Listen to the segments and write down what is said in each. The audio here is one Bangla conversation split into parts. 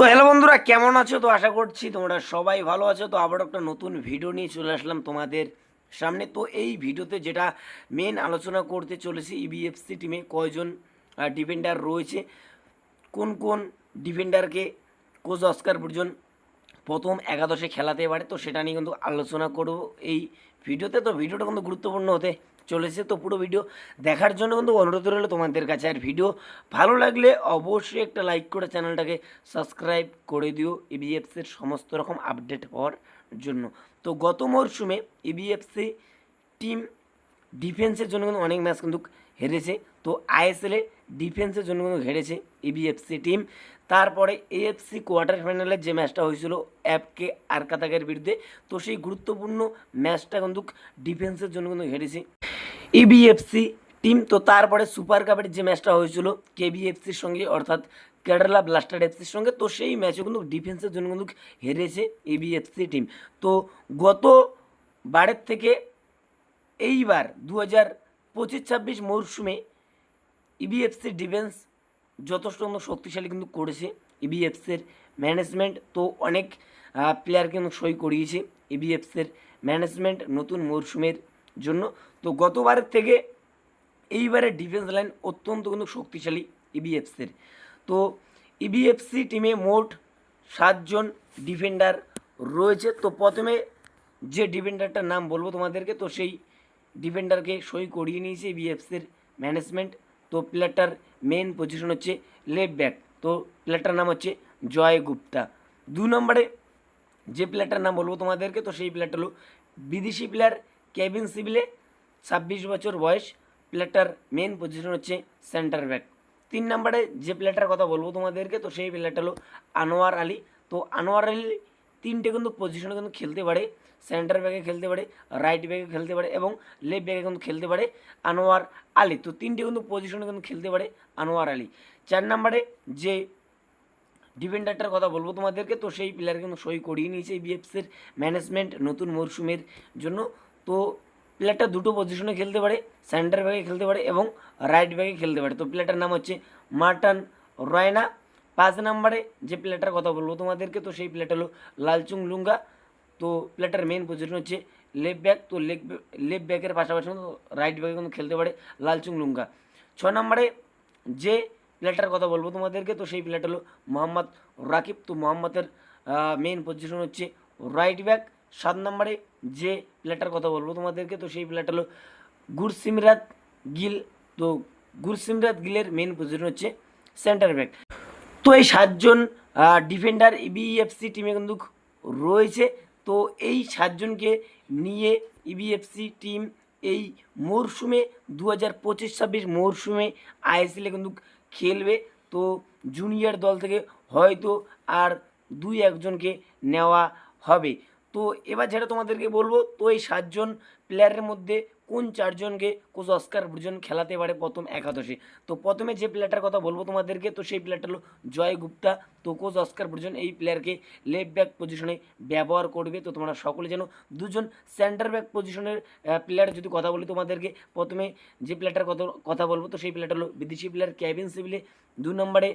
তো হ্যালো বন্ধুরা, কেমন আছো? তো আশা করছি তোমরা সবাই ভালো আছো। তো আবার একটা নতুন ভিডিও নিয়ে চলে আসলাম তোমাদের সামনে। তো এই ভিডিওতে যেটা মেন আলোচনা করতে চলেছি ইবিএফসি টিমে কয়জন ডিফেন্ডার রয়েছে, কোন কোন ডিফেন্ডারকে কোচ অস্কার বুর্জন প্রথম একাদশে খেলাতে পারে, তো সেটা নিয়ে কিন্তু আলোচনা করব এই ভিডিওতে তো। ভিডিওটা কিন্তু গুরুত্বপূর্ণ হতে চলেছে তো পুরো ভিডিও দেখার জন্য কিন্তু অনুরোধ রইল তোমাদের কাছে আর ভিডিও ভালো লাগলে অবশ্যই একটা লাইক করে চ্যানেলটাকে সাবস্ক্রাইব করে দিও E ইবিএফসির সমস্ত রকম আপডেট হওয়ার জন্য। তো গত মরশুমে E ইবিএফসি টিম ডিফেন্সের জন্য কিন্তু অনেক ম্যাচ কিন্তু হেরেছে। তো আইএসএলে ডিফেন্সের জন্য কিন্তু হেরেছে ইবিএফসি টিম তারপরে এএফসি কোয়ার্টার ফাইনালের যে ম্যাচটা হয়েছিল অ্যাপকে আরকাতাকের বিরুদ্ধে, তো সেই গুরুত্বপূর্ণ ম্যাচটা কিন্তু ডিফেন্সের জন্য কিন্তু হেরেছে। ইবিএফসি টিম তো তারপরে সুপার কাপের যে ম্যাচটা হয়েছিল কেবিএফসির সঙ্গে, অর্থাৎ কেরালা ব্লাস্টার এফসির সঙ্গে, তো সেই ম্যাচে কিন্তু ডিফেন্সের জন্য কিন্তু হেরেছে এবিএফসি টিম তো গত বারের থেকে এইবার দু হাজার পঁচিশ ছাব্বিশ মরশুমে ইবিএফসি ডিফেন্স যথেষ্ট শক্তিশালী কিন্তু করেছে ইবিএফসির ম্যানেজমেন্ট তো অনেক প্লেয়ার কিন্তু সই করিয়েছে ইবিএফসির ম্যানেজমেন্ট নতুন মরশুমের জন্য। তো গতবারের থেকে এইবারের ডিফেন্স লাইন অত্যন্ত কিন্তু শক্তিশালী ইবিএফসির তো ইবিএফসি টিমে মোট সাতজন ডিফেন্ডার রয়েছে। তো প্রথমে যে ডিফেন্ডারটার নাম বলব তোমাদেরকে, তো সেই ডিফেন্ডারকে সই করিয়ে নিয়েছে বিএফসির ম্যানেজমেন্ট তো প্লেয়ারটার মেন পজিশন হচ্ছে লেফট ব্যাক তো প্লেয়ারটার নাম হচ্ছে জয় গুপ্তা। দু নম্বরে যে প্লেয়ারটার নাম বলব তোমাদেরকে, তো সেই প্লেয়ারটা হলো বিদেশি প্লেয়ার কেভিন সিভিলে ছাব্বিশ বছর বয়স প্লেয়ারটার মেন পজিশন হচ্ছে সেন্টার ব্যাক তিন নম্বরে যে প্লেয়ারটার কথা বলব তোমাদেরকে, তো সেই প্লেয়ারটা হলো আনোয়ার আলী। তো আনোয়ার আলী তিনটে কিন্তু পজিশনে কিন্তু খেলতে পারে সেন্টার ব্যাকে খেলতে পারে রাইট ব্যাকে খেলতে পারে এবং লেফট ব্যাকে কিন্তু খেলতে পারে আনোয়ার আলী। তো তিনটে কিন্তু পজিশনে কিন্তু খেলতে পারে আনোয়ার আলী। চার নম্বরে যে ডিফেন্ডারটার কথা বলব তোমাদেরকে, তো সেই প্লেয়ার কিন্তু সই করিয়ে নিয়েছে বিএফসির ম্যানেজমেন্ট নতুন মরশুমের জন্য। তো প্লেয়ারটা দুটো পজিশনে খেলতে পারে সেন্টার ব্যাগে খেলতে পারে এবং রাইট ব্যাগে খেলতে পারে। তো প্লেয়ারটার নাম হচ্ছে মার্টান রয়না। পাঁচ নম্বরে যে প্লেয়ারটার কথা বলব তোমাদেরকে, তো সেই প্লেয়ারটা হলো লালচুং লুঙ্গা। তো প্লেয়ারটার মেন পজিশন হচ্ছে লেফট ব্যাক তো লেগ লেফট ব্যাকের পাশাপাশি রাইট ব্যাকে কিন্তু খেলতে পারে লালচুং লুঙ্গা। ছ নম্বরে যে প্লেয়ারটার কথা বলব তোমাদেরকে, তো সেই প্লেয়ারটা হলো মোহাম্মদ রাকিব। তো মোহাম্মদের মেন পজিশন হচ্ছে রাইট ব্যাক সাত নম্বরে যে প্লেটার কথা বলব, তোমাদেরকে তো সেই প্লেয়ারটা হলো গুরসিমরাত গিল। তো গুরসিমরাত গিলের মেন পজিশন হচ্ছে সেন্টার ব্যাক তো এই সাতজন ডিফেন্ডার ইবিএফসি টিমে কিন্তু রয়েছে। তো এই সাতজনকে নিয়ে ইবিএফসি টিম এই মরশুমে দু হাজার পঁচিশ, ছাব্বিশ মরশুমে আইএসএলে কিন্তু খেলবে। তো জুনিয়র দল থেকে হয়তো আর দুই একজনকে নেওয়া হবে। তো এবার যেটা তোমাদেরকে বলব, তো এই সাতজন প্লেয়ারের মধ্যে কোন চারজনকে কোচ অস্কার বুর্জন খেলাতে পারে প্রথম একাদশে? তো প্রথমে যে প্লেয়ারটার কথা বলব তোমাদেরকে, তো সেই প্লেয়ারটা হলো জয় গুপ্তা। তো কোচ অস্কার বুর্জন এই প্লেয়ারকে লেফট ব্যাক পজিশনে ব্যবহার করবে। তো তোমরা সকলে যেন দুজন সেন্টার ব্যাক পজিশনের প্লেয়ার যদি কথা বলি তোমাদেরকে, প্রথমে যে প্লেয়ারটার কথা কথা বলব, তো সেই প্লেয়ারটা হলো বিদেশি প্লেয়ার ক্যাবিন সিভিলে দু নম্বরে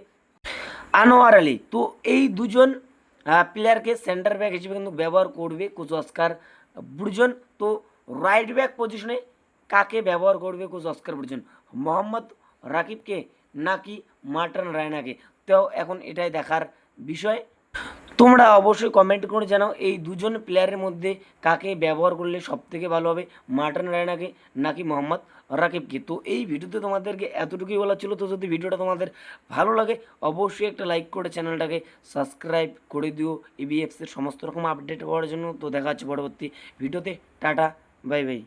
আনোয়ার আলী। তো এই দুজন প্লেয়ারকে সেন্টার ব্যাক হিসেবে কিন্তু ব্যবহার করবে কোচ অস্কার বুর্জন। তো রাইট ব্যাক পজিশনে কাকে ব্যবহার করবে কোচ অস্কার বুর্জন? মোহাম্মদ রাকিবকে নাকি মার্টন রায়নাকে? তো এখন এটাই দেখার বিষয়। তোমরা অবশ্যই কমেন্ট করে জানাও এই দুজন প্লেয়ারের মধ্যে কাকে ব্যবহার করলে সব থেকে ভালো হবে, মার্টন রায়নাকে নাকি মোহাম্মদ রাকিবকে? তো এই ভিডিওতে তোমাদেরকে এতটুকুই বলা ছিল। তো যদি ভিডিওটা তোমাদের ভালো লাগে, অবশ্যই একটা লাইক করে চ্যানেলটাকে সাবস্ক্রাইব করে দিও। ইবিএফসির সমস্ত রকম আপডেট হওয়ার জন্য। তো দেখা হচ্ছে পরবর্তী ভিডিওতে। Tata bye bye